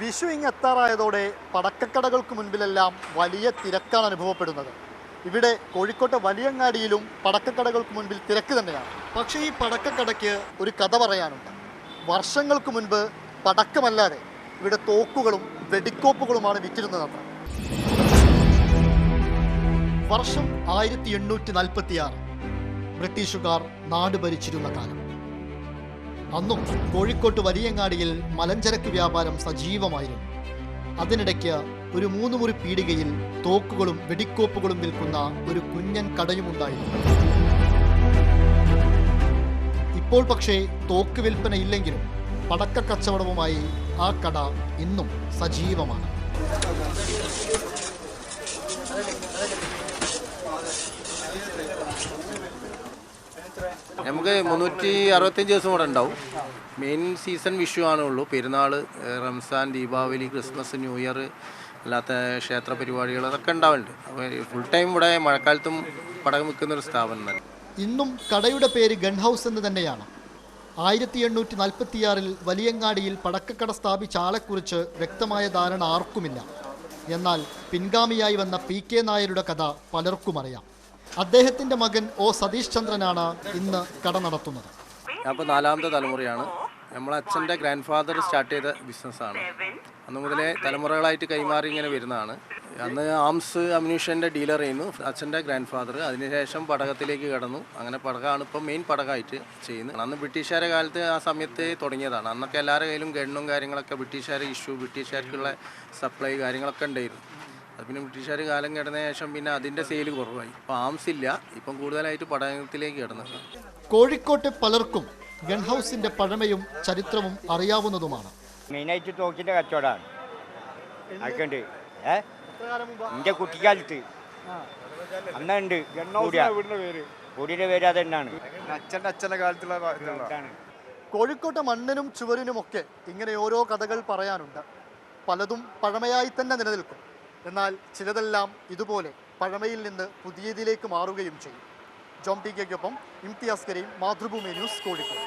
വിഷു ഇങ്ങെത്താറായതോടെ പടക്കക്കടകൾക്ക് മുൻപിലെല്ലാം വലിയ തിരക്കാണ് അനുഭവപ്പെടുന്നത്. ഇവിടെ കോഴിക്കോട്ടെ വലിയങ്ങാടിയിലും പടക്കക്കടകൾക്ക് മുൻപിൽ തിരക്ക് തന്നെയാണ്. പക്ഷേ ഈ പടക്കക്കടയ്ക്ക് ഒരു കഥ പറയാനുണ്ട്. വർഷങ്ങൾക്ക് മുൻപ് പടക്കമല്ലാതെ ഇവിടെ തോക്കുകളും വെടിക്കോപ്പുകളുമാണ് വിറ്റിരുന്നത് അത്ര. വർഷം ആയിരത്തി എണ്ണൂറ്റി നാൽപ്പത്തി ആറ് ബ്രിട്ടീഷുകാർ നാട് ഭരിച്ചിരുന്ന കാലം. അന്നും കോഴിക്കോട്ട് വലിയങ്ങാടിയിൽ മലഞ്ചരക്ക് വ്യാപാരം സജീവമായിരുന്നു. അതിനിടയ്ക്ക് ഒരു മൂന്ന് മുറി പീടികയിൽ തോക്കുകളും വെടിക്കോപ്പുകളും വിൽക്കുന്ന ഒരു കുഞ്ഞൻ കടയുമുണ്ടായിരുന്നു. ഇപ്പോൾ പക്ഷേ തോക്ക് വിൽപ്പന ഇല്ലെങ്കിലും പടക്ക കച്ചവടവുമായി ആ കട ഇന്നും സജീവമാണ്. നമുക്ക് മുന്നൂറ്റി അറുപത്തഞ്ച് ദിവസം കൂടെ ഉണ്ടാവും. മെയിൻ സീസൺ വിഷു ആണുള്ളൂ പെരുന്നാൾ Ramzan Deepavali Christmas new year അല്ലാത്ത ക്ഷേത്ര പരിപാടികൾ അതൊക്കെ ഉണ്ടാവുന്നുണ്ട് അപ്പോൾ ഫുൾ ടൈം ഇവിടെ മഴക്കാലത്തും പടകം വിൽക്കുന്ന ഒരു സ്ഥാപനം തന്നെ. ഇന്നും കടയുടെ പേര് ഗൺ ഹൗസ് എന്ന് തന്നെയാണ്. ആയിരത്തി എണ്ണൂറ്റി നാൽപ്പത്തിയാറിൽ വലിയങ്ങാടിയിൽ പടക്കക്കട സ്ഥാപിച്ച ആളെക്കുറിച്ച് വ്യക്തമായ ധാരണ ആർക്കുമില്ല. എന്നാൽ പിൻഗാമിയായി വന്ന പി കെ നായരുടെ കഥ പലർക്കും അറിയാം. അദ്ദേഹത്തിന്റെ മകൻ ഒ സതീഷ് ചന്ദ്രനാണ് ഇന്ന് കട നടത്തുന്നത്. അപ്പോൾ നാലാമത്തെ തലമുറയാണ്. നമ്മളെ അച്ഛന്റെ ഗ്രാൻഡ് ഫാദർ സ്റ്റാർട്ട് ചെയ്ത ബിസിനസ്സാണ് അന്ന് മുതലേ തലമുറകളായിട്ട് കൈമാറി ഇങ്ങനെ വരുന്നതാണ്. അന്ന് ആംസ് അമ്യൂഷന്റെ ഡീലർ ചെയ്യുന്നു അച്ഛന്റെ ഗ്രാൻഡ് ഫാദർ അതിനുശേഷം പടകത്തിലേക്ക് കടന്നു. അങ്ങനെ പടകമാണ് ഇപ്പം മെയിൻ പടകമായിട്ട് ചെയ്യുന്നത്. അന്ന് ബ്രിട്ടീഷുകാരെ കാലത്ത് ആ സമയത്ത് തുടങ്ങിയതാണ്. അന്നൊക്കെ എല്ലാവരുടെ കയ്യിലും ഗണ്ണും കാര്യങ്ങളൊക്കെ ബ്രിട്ടീഷുകാർ ഇഷ്യൂ ബ്രിട്ടീഷുകാർക്കുള്ള സപ്ലൈ കാര്യങ്ങളൊക്കെ ഉണ്ടായിരുന്നു. അത് പിന്നെ ബ്രിട്ടീഷുകാർ കാലം കിടന്ന ശേഷം പിന്നെ അതിന്റെ സെയിൽ കുറവായി. ഇപ്പം ആംസ് ഇല്ല. ഇപ്പം കൂടുതലായിട്ട് പഠനത്തിലേക്ക് കിടന്നത് കോഴിക്കോട്ടെ പലർക്കും ഗൺ ഹൗസിന്റെ പഴമയും ചരിത്രവും അറിയാവുന്നതുമാണ്. മെയിനായിട്ട് തോക്കിന്റെ കച്ചവടമാണ്. അതൊക്കെയുണ്ട്. ഏ? എന്റെ കുട്ടിക്കാലത്ത്. അന്നുണ്ട്. കൂടിയുടെ പേര്. അത് തന്നെയാണ് അച്ഛന്റെ അച്ഛന്റെ കാലത്തുള്ള. കോഴിക്കോട്ടെ മണ്ണിനും ചുവരിനുമൊക്കെ ഇങ്ങനെ ഓരോ കഥകൾ പറയാനുണ്ട്. പലതും പഴമയായി തന്നെ നിലനിൽക്കും. എന്നാൽ ചിലതെല്ലാം ഇതുപോലെ പഴമയിൽ നിന്ന് പുതിയതിലേക്ക് മാറുകയും ചെയ്യും. ജോം ടി കെക്കൊപ്പം ഇംതിയാസ് കരീം മാതൃഭൂമി ന്യൂസ് കോഴിക്കോട്.